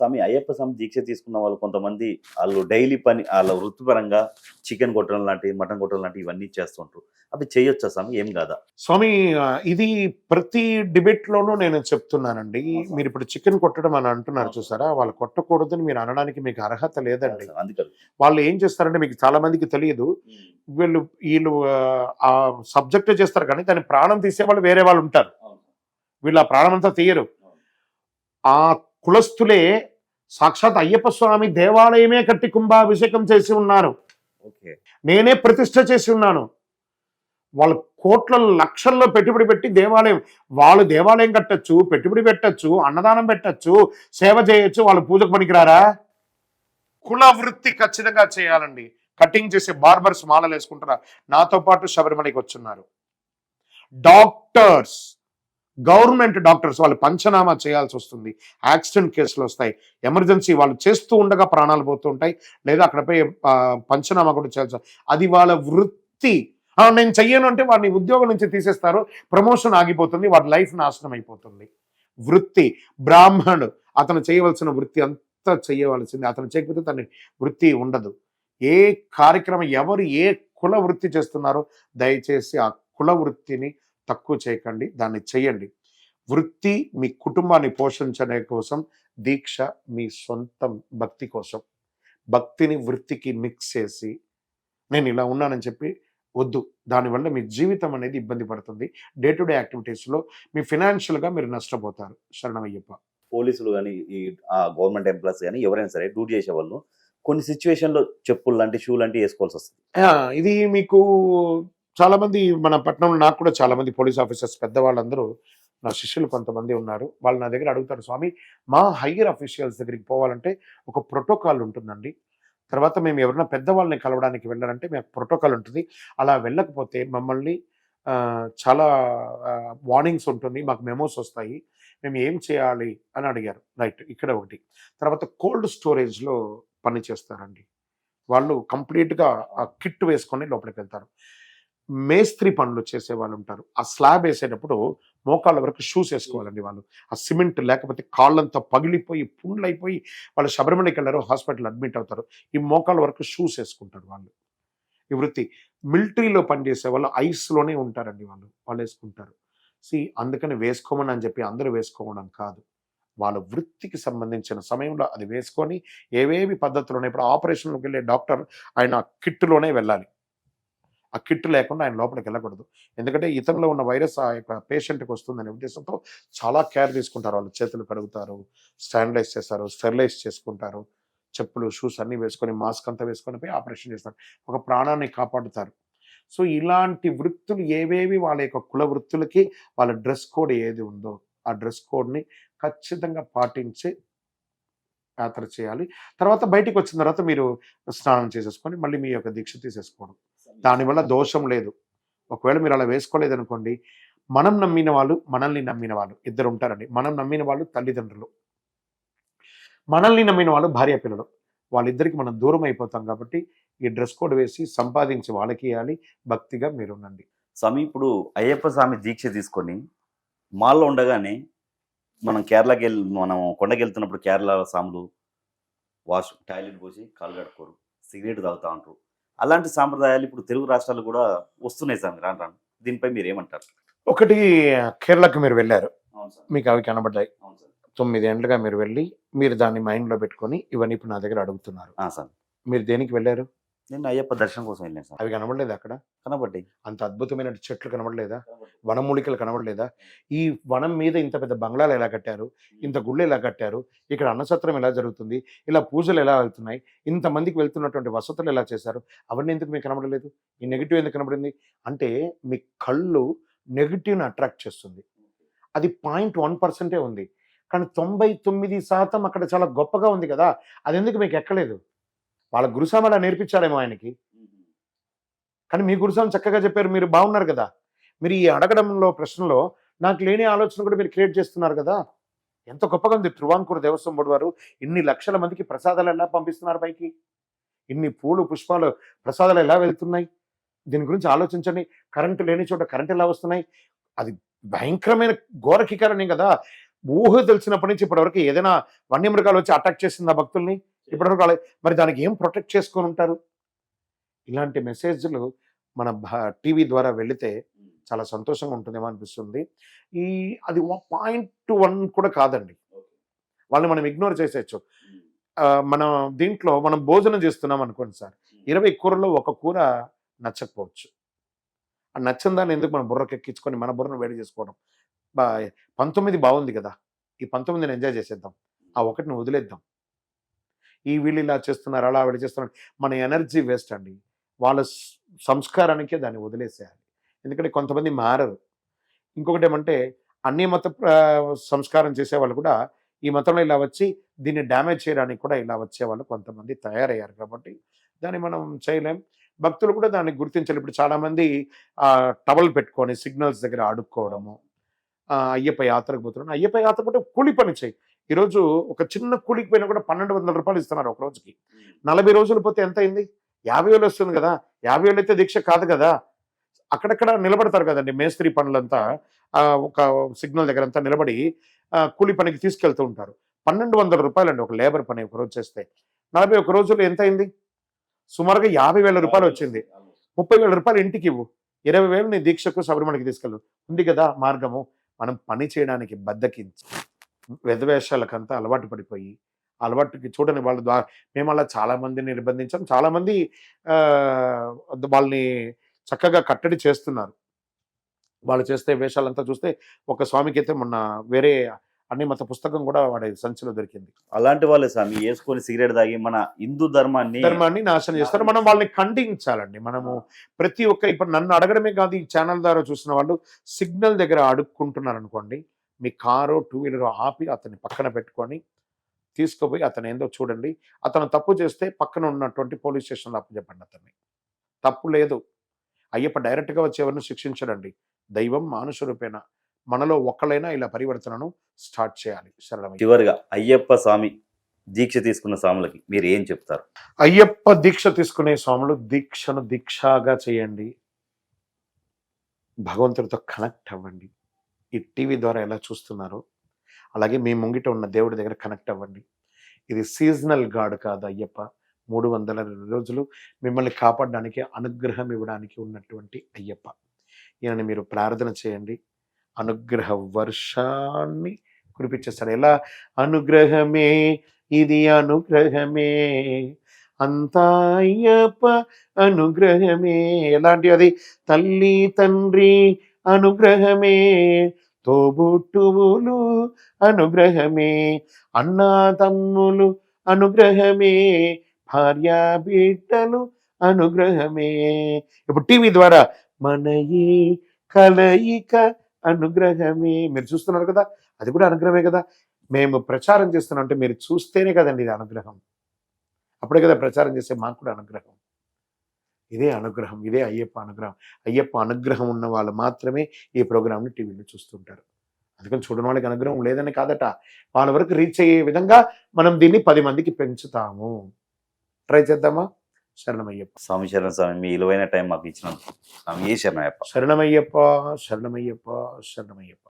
స్వామి అయ్యప్ప స్వామి దీక్ష తీసుకున్న వాళ్ళు కొంతమంది వాళ్ళు డైలీ పని వాళ్ళ వృత్తిపరంగా చికెన్ కొట్టడం లాంటి మటన్ కొట్టడం లాంటి ఇవన్నీ చేస్తుంటారు. అవి చేయొచ్చా స్వామి? ఏం కాదా స్వామి ఇది ప్రతి డిబేట్ లోనూ నేను చెప్తున్నానండి. మీరు ఇప్పుడు చికెన్ కొట్టడం అని అంటున్నారు చూసారా? వాళ్ళు కొట్టకూడదని మీరు అనడానికి మీకు అర్హత లేదండి. అందుకని. వాళ్ళు ఏం చేస్తారంటే మీకు చాలా మందికి తెలియదు. వీళ్ళు వీళ్ళు ఆ, ఆ సబ్జెక్ట్ చేస్తారు కానీ దాని ప్రాణం తీసే వాళ్ళు వేరే వాళ్ళు ఉంటారు. వీళ్ళు ఆ ప్రాణం అంతా తీయరు ఆ కులస్తులే సాక్షాత్ అయ్యప్ప స్వామి దేవాలయమే కట్టి కుంభాభిషేకం చేసి ఉన్నారు. ఓకే. నేనే ప్రతిష్ట చేసి ఉన్నాను. వాళ్ళ కోట్ల లక్షల్లో పెట్టుబడి పెట్టి దేవాలయం వాళ్ళు దేవాలయం కట్టచ్చు పెట్టుబడి పెట్టచ్చు అన్నదానం పెట్టచ్చు సేవ చేయొచ్చు వాళ్ళు పూజకు పనికిరారా? కుల వృత్తి ఖచ్చితంగా చేయాలండి. కటింగ్ చేసే బార్బర్స్ మాలలు వేసుకుంటారా నాతో పాటు శబరిమలకి వచ్చున్నారు డాక్టర్స్ గవర్నమెంట్ డాక్టర్స్ వాళ్ళు పంచనామా చేయాల్సి వస్తుంది. యాక్సిడెంట్ కేసులు వస్తాయి. ఎమర్జెన్సీ వాళ్ళు చేస్తూ ఉండగా ప్రాణాలు పోతూ ఉంటాయి. లేదా అక్కడపై పంచనామా కూడా చేయాల్సి అది వాళ్ళ వృత్తి. నేను చెయ్యను అంటే వాడిని ఉద్యోగం నుంచి తీసేస్తారు. ప్రమోషన్ ఆగిపోతుంది. వాడి లైఫ్ నాశనం అయిపోతుంది. వృత్తి. బ్రాహ్మణుడు. అతను చేయవలసిన వృత్తి అంతా చేయవలసింది. అతను చేయకపోతే తన వృత్తి ఉండదు. ఏ కార్యక్రమం ఎవరు ఏ కుల వృత్తి చేస్తున్నారో దయచేసి ఆ కుల వృత్తిని తక్కువ చేయకండి దాన్ని చేయండి వృత్తి మీ కుటుంబాన్ని పోషించడే కోసం దీక్ష మీ సొంత భక్తి కోసం. భక్తిని వృత్తికి మిక్స్ చేసి నేను ఇలా ఉన్నానని చెప్పి వద్దు. దానివల్ల మీ జీవితం అనేది ఇబ్బంది పడుతుంది. డే టు డే యాక్టివిటీస్లో మీ ఫినాన్షియల్గా మీరు నష్టపోతారు. శరణమయ్యప్ప. పోలీసులు కానీ ఈ గవర్నమెంట్ ఎంప్లాయీస్ కానీ ఎవరైనా సరే డ్యూటీ చేసే వాళ్ళు కొన్ని సిచ్యువేషన్లో చెప్పులు లాంటి షూ లాంటివి వేసుకోవాల్సి వస్తుంది. ఇది మీకు చాలామంది మన పట్టణంలో నాకు కూడా చాలామంది పోలీస్ ఆఫీసర్స్ పెద్దవాళ్ళందరూ నా శిష్యులు కొంతమంది ఉన్నారు. వాళ్ళు నా దగ్గర అడుగుతారు స్వామి మా హయ్యర్ అఫీషియల్స్ దగ్గరికి పోవాలంటే ఒక ప్రోటోకాల్ ఉంటుందండి. తర్వాత మేము ఎవరైనా పెద్దవాళ్ళని కలవడానికి వెళ్ళాలంటే మేము ప్రోటోకాల్ ఉంటుంది. అలా వెళ్ళకపోతే మమ్మల్ని చాలా వార్నింగ్స్ ఉంటుంది మాకు మెమోస్ వస్తాయి. మేము ఏం చేయాలి? అని అడిగారు. రైట్ ఇక్కడ ఒకటి. తర్వాత కోల్డ్ స్టోరేజ్లో పని చేస్తారండి. వాళ్ళు కంప్లీట్గా ఆ కిట్ వేసుకొని లోపలికి వెళ్తారు. మేస్త్రి పనులు చేసే వాళ్ళు ఉంటారు. ఆ స్లాబ్ వేసేటప్పుడు మోకాళ్ళ వరకు షూస్ వేసుకోవాలండి వాళ్ళు. ఆ సిమెంట్ లేకపోతే కాళ్ళంతా పగిలిపోయి పుండ్లు అయిపోయి వాళ్ళు శబరిమలకి వెళ్ళారు హాస్పిటల్ అడ్మిట్ అవుతారు. ఈ మోకాళ్ళ వరకు షూస్ వేసుకుంటారు వాళ్ళు. ఈ వృత్తి మిలిటరీలో పనిచేసే వాళ్ళు ఐస్లోనే ఉంటారండి వాళ్ళు. వాళ్ళు వేసుకుంటారు. సి అందుకని వేసుకోమని అని చెప్పి అందరూ వేసుకోవడం కాదు. వాళ్ళ వృత్తికి సంబంధించిన సమయంలో అది వేసుకొని ఏవేవి పద్ధతులు ఉన్నాయి ఇప్పుడు ఆపరేషన్లోకి వెళ్ళే డాక్టర్ ఆయన కిట్లోనే వెళ్ళాలి. ఆ కిట్ లేకుండా ఆయన లోపలికి వెళ్ళకూడదు. ఎందుకంటే ఇతరులో ఉన్న వైరస్ ఆ యొక్క పేషెంట్కి వస్తుందనే ఉద్దేశంతో చాలా కేర్ తీసుకుంటారు. వాళ్ళు చేతులు కడుగుతారు స్టాండలైజ్ చేస్తారు స్టెరిలైజ్ చేసుకుంటారు. చెప్పులు షూస్ అన్నీ వేసుకొని మాస్క్ అంతా వేసుకొని పోయి ఆపరేషన్ చేస్తారు. ఒక ప్రాణాన్ని కాపాడుతారు. సో ఇలాంటి వృత్తులు ఏవేవి వాళ్ళ యొక్క కుల వృత్తులకి వాళ్ళ డ్రెస్ కోడ్ ఏది ఉందో ఆ డ్రెస్ కోడ్ని ఖచ్చితంగా పాటించి యాత్ర చేయాలి. తర్వాత బయటికి వచ్చిన తర్వాత మీరు స్నానం చేసేసుకొని మళ్ళీ మీ యొక్క దీక్ష తీసేసుకోవడం. దానివల్ల దోషం లేదు. ఒకవేళ మీరు అలా వేసుకోలేదు అనుకోండి మనం నమ్మిన వాళ్ళు మనల్ని నమ్మిన వాళ్ళు ఇద్దరు ఉంటారండి. మనం నమ్మిన వాళ్ళు తల్లిదండ్రులు. మనల్ని నమ్మిన వాళ్ళు భార్య పిల్లలు. వాళ్ళిద్దరికి మనం దూరం అయిపోతాం కాబట్టి ఈ డ్రెస్ కోడ్ వేసి సంపాదించి వాళ్ళకి ఇవ్వాలి భక్తిగా మీరు ఉండండి స్వామి ఇప్పుడు అయ్యప్ప స్వామి దీక్ష తీసుకొని మాల్లో ఉండగానే మనం కేరళకి వెళ్ళి మనం కొండకి వెళ్తున్నప్పుడు కేరళ స్వాములు వాష్ టాయిలెట్ పోసి కాలు కడుక్కోరు. సిగరెట్ తాగుతూ ఉంటారు. అలాంటి సాంప్రదాయాలు ఇప్పుడు తెలుగు రాష్ట్రాలు కూడా వస్తున్నాయి స్వామి రాను రాను. దీనిపై మీరు ఏమంటారు? ఒకటి కేరళకు మీరు వెళ్ళారు. అవును సార్. మీకు అవి కనబడ్డాయి. అవును సార్. తొమ్మిది ఏండ్లుగా మీరు వెళ్ళి మీరు దాన్ని మైండ్లో పెట్టుకొని ఇవన్నీ ఇప్పుడు నా దగ్గర అడుగుతున్నారు. సార్. మీరు దేనికి వెళ్ళారు? నేను అయ్యప్ప దర్శనం కోసం వెళ్ళాను సార్. అవి కనబడలేదు అక్కడ? కనబడ్డాయి. అంత అద్భుతమైన చెట్లు కనబడలేదా? వనమూలికలు కనబడలేదా? ఈ వనం మీద ఇంత పెద్ద బంగ్లాలు ఎలా కట్టారు? ఇంత గుళ్ళు ఎలా కట్టారు? ఇక్కడ అన్నసత్రం ఎలా జరుగుతుంది? ఇలా పూజలు ఎలా వెళ్తున్నాయి? ఇంతమందికి వెళ్తున్నటువంటి వసతులు ఎలా చేశారు? అవన్నీ ఎందుకు మీకు కనబడలేదు? ఈ నెగిటివ్ ఎందుకు కనబడింది? అంటే మీ కళ్ళు నెగిటివ్ని అట్రాక్ట్ చేస్తుంది. అది పాయింట్ వన్ పర్సెంటే ఉంది. కానీ తొంభై తొమ్మిది శాతం అక్కడ చాలా గొప్పగా ఉంది కదా? అది ఎందుకు మీకు ఎక్కలేదు? వాళ్ళ గురుస్వామి అలా నేర్పించారేమో ఆయనకి. కానీ మీ గురుస్వామి చక్కగా చెప్పారు మీరు బాగున్నారు కదా. మీరు ఈ అడగడంలో ప్రశ్నలో నాకు లేని ఆలోచన కూడా మీరు క్రియేట్ చేస్తున్నారు కదా. ఎంత గొప్పగా ఉంది త్రివాంకూరు దేవస్వం బోర్డు వారు. ఇన్ని లక్షల మందికి ప్రసాదాలు ఎలా పంపిస్తున్నారు పైకి? ఇన్ని పూలు పుష్పాలు ప్రసాదాలు ఎలా వెళ్తున్నాయి? దీని గురించి ఆలోచించండి. కరెంటు లేని చోట కరెంట్ ఎలా వస్తున్నాయి? అది భయంకరమైన ఘోరకీకరణే కదా. ఊహ తెలిసినప్పటి నుంచి ఇప్పటివరకు ఏదైనా వన్యమృగాలు వచ్చి అటాక్ చేసిందా భక్తుల్ని? ఇప్పటివరకు అలా- మరి దానికి ఏం ప్రొటెక్ట్ చేసుకొని ఉంటారు? ఇలాంటి మెసేజ్లు మన టీవీ ద్వారా వెళితే చాలా సంతోషంగా ఉంటుందేమో అనిపిస్తుంది. ఈ అది పాయింట్ వన్ కూడా కాదండి. వాళ్ళని మనం ఇగ్నోర్ చేసేయచ్చు. మన దీంట్లో మనం భోజనం చేస్తున్నాం అనుకోండి సార్. ఇరవై కూరలో ఒక కూర నచ్చకపోవచ్చు. ఆ నచ్చని దాన్ని ఎందుకు మన బుర్రకి ఎక్కించుకొని మన బుర్రను వేడి చేసుకోవడం? బా పంతొమ్మిది బాగుంది కదా. ఈ పంతొమ్మిదిని ఎంజాయ్ చేసేద్దాం. ఆ ఒకటిని వదిలేద్దాం. ఈ వీళ్ళు ఇలా చేస్తున్నారు అలా వీళ్ళు చేస్తున్నారు. మన ఎనర్జీ వేస్ట్ అండి. వాళ్ళ సంస్కారానికే దాన్ని వదిలేసేయాలి. ఎందుకంటే కొంతమంది మారరు. ఇంకొకటి ఏమంటే అన్ని మత సంస్కారం చేసేవాళ్ళు కూడా ఈ మతంలో ఇలా వచ్చి దీన్ని డ్యామేజ్ చేయడానికి కూడా ఇలా వచ్చేవాళ్ళు కొంతమంది తయారయ్యారు కాబట్టి దాన్ని మనం చేయలేం. భక్తులు కూడా దాన్ని గుర్తించాలి. ఇప్పుడు చాలామంది టవల్ పెట్టుకొని సిగ్నల్స్ దగ్గర అడుక్కోవడము అయ్యప్ప యాత్రకు పోతున్నాను అయ్యప్ప యాత్ర కూడా కూలి పని చేయి. ఈరోజు ఒక చిన్న కూలికి పోయినా కూడా పన్నెండు వందల రూపాయలు ఇస్తున్నారు ఒక రోజుకి. నలభై రోజులు పోతే ఎంత అయింది? యాభై వేలు వస్తుంది కదా. యాభై వేలు అయితే దీక్ష కాదు కదా. అక్కడక్కడ నిలబడతారు కదండి మేస్త్రి పనులంతా. ఒక సిగ్నల్ దగ్గర అంతా నిలబడి కూలి పనికి తీసుకెళ్తూ ఉంటారు. పన్నెండు వందల రూపాయలు అండి ఒక లేబర్ పని ఒక రోజు చేస్తే. నలభై ఒక రోజులు ఎంత అయింది? సుమారుగా యాభై వేల రూపాయలు వచ్చింది. ముప్పై వేల రూపాయలు ఇంటికి ఇవ్వు. ఇరవై వేలు నీ దీక్షకు శబరిమలకి తీసుకెళ్ళు. ఉంది కదా మార్గము. మనం పని చేయడానికి బద్దకించి వెధవేషాలకంతా అలవాటు పడిపోయి అలవాటుకి చూడని వాళ్ళ ద్వారా మేము అలా చాలా మందిని నిర్బంధించాం. చాలా మంది ఆ, వాళ్ళని చక్కగా కట్టడి చేస్తున్నారు. వాళ్ళు చేస్తే వేషాలంతా చూస్తే ఒక స్వామికి అయితే మొన్న వేరే అన్ని మత పుస్తకం కూడా వాడి సంచిలో దొరికింది. అలాంటి వాళ్ళే స్వామి వేసుకొని సిగరెట్ తాగి మన హిందూ ధర్మాన్ని ధర్మాన్ని నాశనం చేస్తారు. మనం వాళ్ళని ఖండించాలండి. మనము ప్రతి ఒక్క ఇప్పుడు నన్ను అడగడమే కాదు ఈ ఛానల్ ద్వారా చూసిన వాళ్ళు సిగ్నల్ దగ్గర అడుక్కుంటున్నారు అనుకోండి మీ కారు టూ వీలర్ ఆపి అతన్ని పక్కన పెట్టుకొని తీసుకుపోయి అతను ఏందో చూడండి. అతను తప్పు చేస్తే పక్కన ఉన్నటువంటి పోలీస్ స్టేషన్లో అప్పచెప్పండి అతన్ని. తప్పు లేదు. అయ్యప్ప డైరెక్ట్గా వచ్చి ఎవరిని శిక్షించడండి. దైవం మానుష రూపేణ మనలో ఒక్కలైనా ఇలా పరివర్తనను స్టార్ట్ చేయాలి. సరళమైన చివరిగా అయ్యప్ప స్వామి దీక్ష తీసుకున్న స్వాములకి మీరు ఏం చెప్తారు? అయ్యప్ప దీక్ష తీసుకునే స్వాములు దీక్షను దీక్షగా చేయండి. భగవంతుడితో కనెక్ట్ అవ్వండి. ఈ టీవీ ద్వారా ఎలా చూస్తున్నారో? అలాగే మీ ముంగిట ఉన్న దేవుడి దగ్గర కనెక్ట్ అవ్వండి. ఇది సీజనల్ గాడ్ కాదు అయ్యప్ప. మూడు వందల రోజులు మిమ్మల్ని కాపాడడానికి అనుగ్రహం ఇవ్వడానికి ఉన్నటువంటి అయ్యప్ప. ఈయనని మీరు ప్రార్థన చేయండి. అనుగ్రహ వర్షాన్ని కురిపించేస్తాడు. ఎలా? అనుగ్రహమే ఇది అనుగ్రహమే. అంతా అయ్యప్ప అనుగ్రహమే. ఎలాంటి అది తల్లి తండ్రి అనుగ్రహమే. తోబుట్టువులు అనుగ్రహమే. అన్నా తమ్ములు అనుగ్రహమే. భార్యా బిడ్డలు అనుగ్రహమే. ఇప్పుడు టీవీ ద్వారా మన ఈ కలయిక అనుగ్రహమే. మీరు చూస్తున్నారు కదా అది కూడా అనుగ్రహమే కదా. మేము ప్రచారం చేస్తున్నాం అంటే మీరు చూస్తేనే కదండి ఇది అనుగ్రహం. అప్పుడే కదా ప్రచారం చేసే మాకు కూడా అనుగ్రహం. ఇదే అనుగ్రహం ఇదే అయ్యప్ప అనుగ్రహం. అయ్యప్ప అనుగ్రహం ఉన్న వాళ్ళు మాత్రమే ఈ ప్రోగ్రామ్ని టీవీలో చూస్తుంటారు. అందుకని చూడని వాళ్ళకి అనుగ్రహం లేదని కాదట. వాళ్ళ వరకు రీచ్ అయ్యే విధంగా మనం దీన్ని పది మందికి పెంచుతాము. ట్రై చేద్దామా? శరణమయ్యప్ప. స్వామి శరణ్ స్వామి మీ విలువైన టైం మాకు ఇచ్చినందుకు. స్వామి ఏ శరణయ్యప్ప శరణమయ్యప్ప శరణమయ్యప్ప శరణమయ్యప్ప.